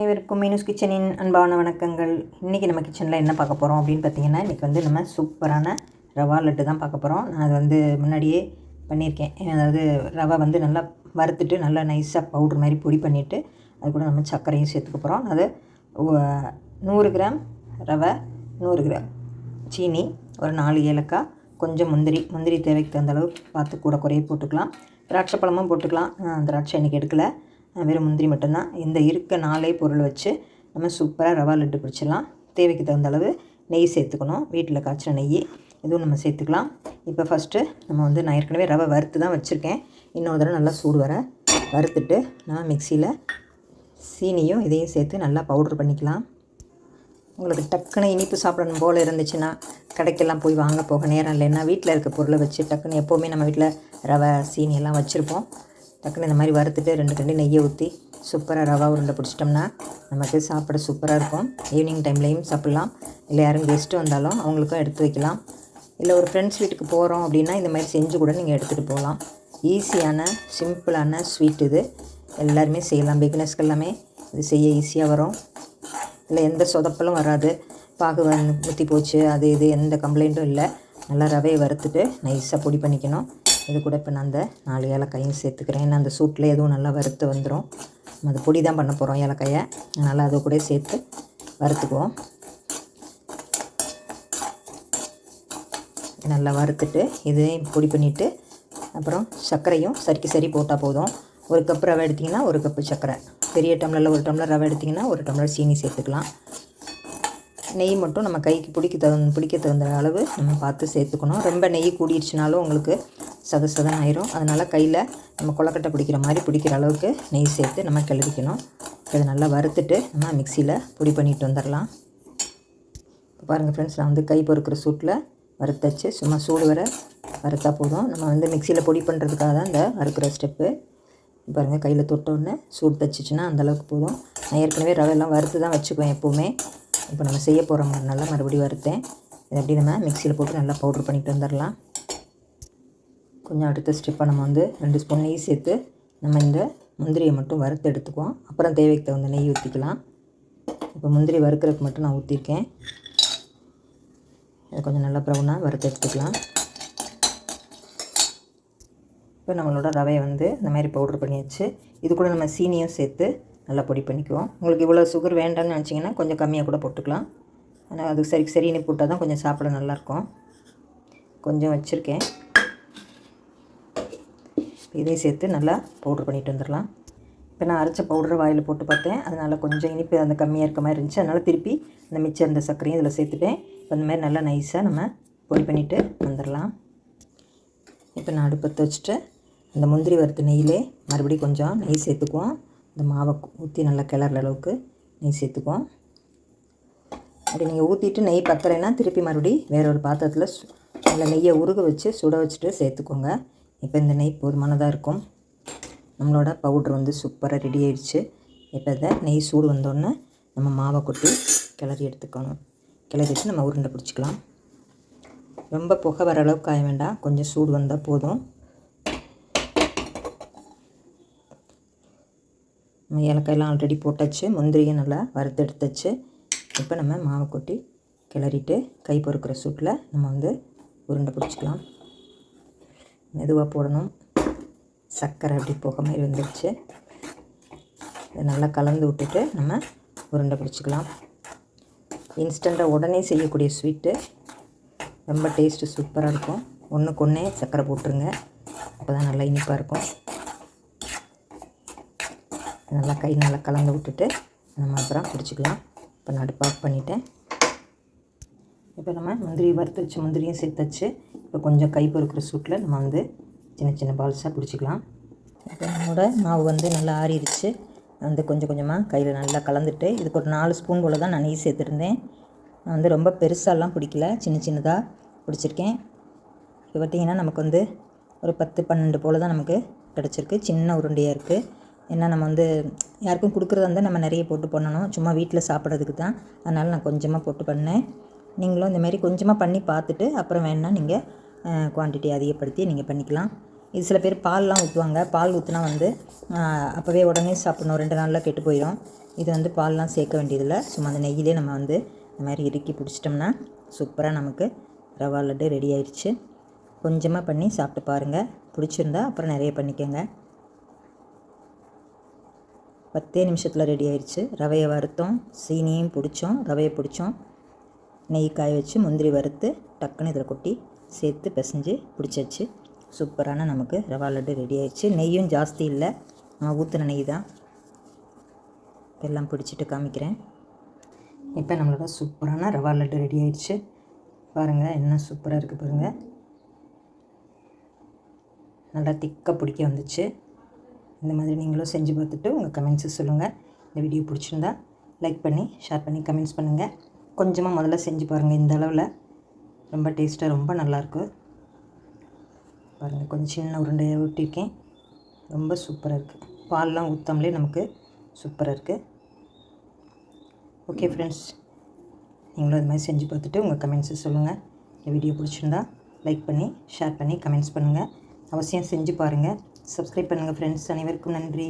அனைவருக்கும் மீனூஸ் கிச்சனின் அன்பான வணக்கங்கள். இன்றைக்கி நம்ம கிச்சனில் என்ன பார்க்க போகிறோம் அப்படின்னு பார்த்தீங்கன்னா இன்றைக்கி வந்து நம்ம சூப்பரான ரவா லட்டு தான் பார்க்க போகிறோம் நான் அது வந்து முன்னாடியே பண்ணியிருக்கேன். அதாவது ரவை வந்து நல்லா வறுத்துட்டு நல்லா நைஸாக பவுட்ரு மாதிரி பொடி பண்ணிவிட்டு அது கூட நம்ம சர்க்கரையும் சேர்த்துக்க போகிறோம் அது நூறு கிராம் ரவை நூறு கிராம் சீனி ஒரு நாலு ஏலக்காய் கொஞ்சம் முந்திரி முந்திரி தேவைக்கு தகுந்த அளவு பார்த்து கூட குறைய போட்டுக்கலாம். திராட்சை பழமும் போட்டுக்கலாம். திராட்சை இன்றைக்கி எடுக்கலை. வெறும் முந்திரி மட்டும்தான். இந்த இருக்க நாலே பொருள் வச்சு நம்ம சூப்பராக ரவா லட்டு பிடிச்சிடலாம் தேவைக்கு தகுந்த அளவு நெய் சேர்த்துக்கணும். வீட்டில் காய்ச்சின நெய் இதுவும் நம்ம சேர்த்துக்கலாம். இப்போ ஃபஸ்ட்டு நம்ம வந்து நான் ஏற்கனவே ரவை வறுத்து தான் வச்சுருக்கேன். இன்னொரு தடவை நல்லா சூடு வர வறுத்துட்டு நான் மிக்சியில் சீனியும் இதையும் சேர்த்து நல்லா பவுடர் பண்ணிக்கலாம். உங்களுக்கு டக்குன்னு இனிப்பு சாப்பிடணும் போல் இருந்துச்சுன்னா கடைக்கெல்லாம் போய் வாங்க போக நேரம் இல்லைன்னா வீட்டில் இருக்க பொருளை வச்சு டக்குன்னு எப்போவுமே நம்ம வீட்டில் ரவை சீனி எல்லாம் வச்சுருப்போம். டக்குன்னு இந்த மாதிரி வறுத்துட்டு ரெண்டு கண்டி நெய்யை ஊற்றி சூப்பராக ரவா உருண்டை பிடிச்சிட்டோம்னா நமக்கு சாப்பிட சூப்பராக இருக்கும். ஈவினிங் டைம்லேயும் சாப்பிட்லாம். இல்லை யாரும் கெஸ்ட்டு வந்தாலும் அவங்களுக்கும் எடுத்து வைக்கலாம். இல்லை ஒரு ஃப்ரெண்ட்ஸ் வீட்டுக்கு போகிறோம் அப்படின்னா இந்த மாதிரி செஞ்சு கூட நீங்கள் எடுத்துகிட்டு போகலாம். ஈஸியான சிம்பிளான ஸ்வீட் இது. எல்லாருமே செய்யலாம். பிகினஸ்க்கு எல்லாமே இது செய்ய ஈஸியாக வரும். இல்லை எந்த சொதப்பலும் வராது. பாகு வந்து ஊற்றி போச்சு அது இது எந்த கம்ப்ளைண்ட்டும் இல்லை. நல்லா ரவையை வறுத்துட்டு நைஸாக பொடி பண்ணிக்கணும். இது கூட இப்போ நான் அந்த நாலு ஏலக்காயும் சேர்த்துக்கிறேன். ஏன்னா அந்த சூட்டில் எதுவும் நல்லா வறுத்து வந்துடும் நம்ம அது பொடி தான் பண்ண போகிறோம் ஏலக்காயை. அதனால் அதை கூட சேர்த்து வறுத்துக்குவோம். நல்லா வறுத்துட்டு இதையும் பொடி பண்ணிவிட்டு அப்புறம் சர்க்கரையும் சரிக்கு சரி போட்டால் போதும். ஒரு கப் ரவை எடுத்திங்கன்னா ஒரு கப்பு சர்க்கரை. பெரிய டம்ளரில் ஒரு டம்ளர் ரவை எடுத்திங்கன்னா ஒரு டம்ளர் சீனி சேர்த்துக்கலாம். நெய் மட்டும் நம்ம கைக்கு பிடிக்க தகுந்த பிடிக்க தகுந்த அளவு நம்ம பார்த்து சேர்த்துக்கணும். ரொம்ப நெய் கூடிடுச்சுனாலும் உங்களுக்கு சத சதன் ஆயிரும். அதனால் கையில் நம்ம கொலக்கட்டை பிடிக்கிற மாதிரி பிடிக்கிற அளவுக்கு நெய் சேர்த்து நம்ம கிளறிக்கணும். இதை நல்லா வறுத்துட்டு நம்ம மிக்சியில் பொடி பண்ணிட்டு வந்துடலாம். இப்போ பாருங்கள் ஃப்ரெண்ட்ஸ் நான் வந்து கை பொறுக்கிற சூட்டில் வறுத்தச்சு. சும்மா சூடு வர வறுத்தா போதும். நம்ம வந்து மிக்சியில் பொடி பண்ணுறதுக்காக தான் இந்த வறுக்கிற ஸ்டெப்பு பாருங்கள் கையில் தொட்டோன்னே சூடு தச்சிச்சுன்னா அந்தளவுக்கு போதும். நான் ஏற்கனவே ரவையெல்லாம் வறுத்து தான் வச்சுக்குவேன் எப்போவுமே. இப்போ நம்ம செய்ய போகிற மாதிரி நல்லா மறுபடியும் வறுத்தேன். இதை அப்படி நம்ம மிக்சியில் போட்டு நல்லா பவுட்ரு பண்ணிட்டு வந்துடலாம். கொஞ்சம் அடுத்த ஸ்டெப்பை நம்ம வந்து ரெண்டு ஸ்பூன் நெய் சேர்த்து நம்ம இந்த முந்திரியை மட்டும் வறுத்து எடுத்துக்குவோம். அப்புறம் தேவைக்கு தகுந்த நெய் ஊற்றிக்கலாம் இப்போ முந்திரி வறுக்கிறதுக்கு மட்டும் நான் ஊற்றிருக்கேன் இதை கொஞ்சம் நல்லா ப்ரௌனாக வறுத்து எடுத்துக்கலாம். இப்போ நம்மளோட ரவையை வந்து இந்த மாதிரி பவுட்ரு பண்ணியாச்சு. இது கூட நம்ம சீனியும் சேர்த்து நல்லா பொடி பண்ணிக்குவோம். உங்களுக்கு இவ்வளோ சுகர் வேண்டாம்னு நினச்சிங்கன்னா கொஞ்சம் கம்மியாக கூட போட்டுக்கலாம். ஆனால் அது சரி சரின்னு போட்டால் தான் கொஞ்சம் சாப்பிட நல்லாயிருக்கும் கொஞ்சம் வச்சுருக்கேன். இதையும் சேர்த்து நல்லா பவுட்ரு பண்ணிட்டு வந்துடலாம். இப்போ நான் அரைச்ச பவுடரை வாயில் போட்டு பார்த்தேன். அதனால் கொஞ்சம் இனிப்பு அந்த கம்மியாக இருக்க மாதிரி இருந்துச்சு. அதனால் திருப்பி அந்த மிச்சம் இருந்த சர்க்கரையும் இதில் சேர்த்துட்டேன். இப்போ இந்த மாதிரி நல்லா நைஸாக நம்ம பொடி பண்ணிவிட்டு வந்துடலாம். இப்போ நான் அடுப்பத்தை வச்சுட்டு அந்த முந்திரி வறுத்த நெய்யிலே மறுபடியும் கொஞ்சம் நெய் சேர்த்துக்குவோம். இந்த மாவை ஊற்றி நல்லா கிளற அளவுக்கு நெய் சேர்த்துக்குவோம். அப்படி நீங்கள் ஊற்றிட்டு நெய் பத்தலைன்னா திருப்பி மறுபடி வேற ஒரு பாத்திரத்தில் சு- நல்லா நெய்யை உருக வச்சு சுட வச்சுட்டு சேர்த்துக்கோங்க. இப்போ இந்த நெய் போதுமானதாக இருக்கும். நம்மளோட பவுட்ரு வந்து சூப்பராக ரெடி ஆயிடுச்சு. இப்போ இதை நெய் சூடு வந்தோடனே நம்ம மாவை கொட்டி கிளறி எடுத்துக்கணும். கிளறி வச்சு நம்ம உருண்டை பிடிச்சிக்கலாம். ரொம்ப புகை வர அளவுக்கு காய வேண்டாம். கொஞ்சம் சூடு வந்தால் போதும். நம்ம ஏலக்காயெல்லாம் ஆல்ரெடி போட்டாச்சு. முந்திரியும் நல்லா வறுத்து எடுத்தாச்சு. இப்போ நம்ம மாவை கொட்டி கிளறிட்டு கை பொறுக்கிற சூட்டில் நம்ம வந்து உருண்டை பிடிச்சிக்கலாம். மெதுவாக போடணும். சர்க்கரை அப்படி போக மாதிரி வந்துடுச்சு இதை நல்லா கலந்து விட்டுட்டு நம்ம உருண்டை பிடிச்சிக்கலாம். இன்ஸ்டண்ட்டாக உடனே செய்யக்கூடிய ஸ்வீட்டு ரொம்ப டேஸ்ட்டு சூப்பராக இருக்கும். ஒன்றுக்கு ஒன்றே சர்க்கரை போட்டுருங்க. அப்போ தான் நல்லா இனிப்பாக இருக்கும். நல்லா கை நல்லா கலந்து விட்டுட்டு நம்ம அப்புறம் பிடிச்சிக்கலாம். இப்போ நான் ஆஃப் பண்ணிட்டேன். இப்போ நம்ம முந்திரி வறுத்து வச்சு முந்திரியும் சேர்த்தாச்சு. இப்போ கொஞ்சம் கை பொறுக்கிற சூட்டில் நம்ம வந்து சின்ன சின்ன பால்ஸாக பிடிச்சிக்கலாம். இப்போ நம்மளோட மாவு வந்து நல்லா ஆறிடுச்சு. வந்து கொஞ்சம் கொஞ்சமாக கையில் நல்லா கலந்துட்டு இதுக்கு ஒரு நாலு ஸ்பூன் போல் தான் நான் நெய் சேர்த்துருந்தேன். நான் வந்து ரொம்ப பெருசாலாம் பிடிக்கல. சின்ன சின்னதாக பிடிச்சிருக்கேன். இப்போ பார்த்திங்கன்னா நமக்கு வந்து ஒரு பத்து பன்னெண்டு போல் தான் நமக்கு கிடச்சிருக்கு. சின்ன உருண்டையாக இருக்குது ஏன்னா நம்ம வந்து யாருக்கும் கொடுக்குறதா இருந்தால் நம்ம நிறைய போட்டு பண்ணணும். சும்மா வீட்டில் சாப்பிட்றதுக்கு தான். அதனால் நான் கொஞ்சமாக போட்டு பண்ணேன். நீங்களும் இந்த மாதிரி கொஞ்சமாக பண்ணி பார்த்துட்டு அப்புறம் வேணால் நீங்கள் குவான்டிட்டி அதிகப்படுத்தி நீங்கள் பண்ணிக்கலாம். இது சில பேர் பால்லாம் ஊற்றுவாங்க பால் ஊற்றினா வந்து அப்போவே உடனே சாப்பிடணும். ரெண்டு நாளில் கெட்டு போயிடும் இது வந்து பால்லாம் சேர்க்க வேண்டியதில்லை. சும்மா அந்த நெய்யிலே நம்ம வந்து இந்த மாதிரி இறுக்கி பிடிச்சிட்டோம்னா சூப்பராக நமக்கு ரவா லட்டு ரெடி ஆயிடுச்சு கொஞ்சமாக பண்ணி சாப்பிட்டு பாருங்கள் பிடிச்சிருந்தா அப்புறம் நிறைய பண்ணிக்கோங்க. பத்தே நிமிஷத்தில் ரெடி ஆயிடுச்சு ரவையை வறுத்தோம். சீனியும் பிடிச்சோம். ரவையை பிடிச்சோம். நெய் காய வச்சு முந்திரி வறுத்து டக்குன்னு இதில் கொட்டி சேர்த்து பிசைஞ்சு பிடிச்சாச்சு. சூப்பரான நமக்கு ரவா லட்டு ரெடி ஆயிடுச்சு. நெய்யும் ஜாஸ்தி இல்லை. நான் ஊற்றின நெய் தான். எல்லாம் பிடிச்சிட்டு காமிக்கிறேன். இப்போ நம்மளோட சூப்பரான ரவா லட்டு ரெடி ஆயிடுச்சு. பாருங்கள் என்ன சூப்பராக இருக்குது பாருங்கள் நல்லா திக்காக பிடிக்க வந்துச்சு. இந்த மாதிரி நீங்களும் செஞ்சு பார்த்துட்டு உங்கள் கமெண்ட்ஸை சொல்லுங்கள் இந்த வீடியோ பிடிச்சிருந்தா லைக் பண்ணி ஷேர் பண்ணி கமெண்ட்ஸ் பண்ணுங்கள் கொஞ்சமாக முதல்ல செஞ்சு பாருங்கள் இந்த அளவில் ரொம்ப டேஸ்ட்டாக ரொம்ப நல்லாயிருக்கு பாருங்கள் கொஞ்சம் சின்ன உருண்டையை ஊட்டியிருக்கேன் ரொம்ப சூப்பராக இருக்குது பால்லாம் ஊற்றாமலே நமக்கு சூப்பராக இருக்குது ஓகே ஃப்ரெண்ட்ஸ் நீங்களும் அது மாதிரி செஞ்சு பார்த்துட்டு உங்கள் கமெண்ட்ஸை சொல்லுங்கள் இந்த வீடியோ பிடிச்சிருந்தா லைக் பண்ணி ஷேர் பண்ணி கமெண்ட்ஸ் பண்ணுங்கள் அவசியம் செஞ்சு பாருங்கள் சப்ஸ்கிரைப் பண்ணுங்கள் ஃப்ரெண்ட்ஸ் அனைவருக்கும் நன்றி.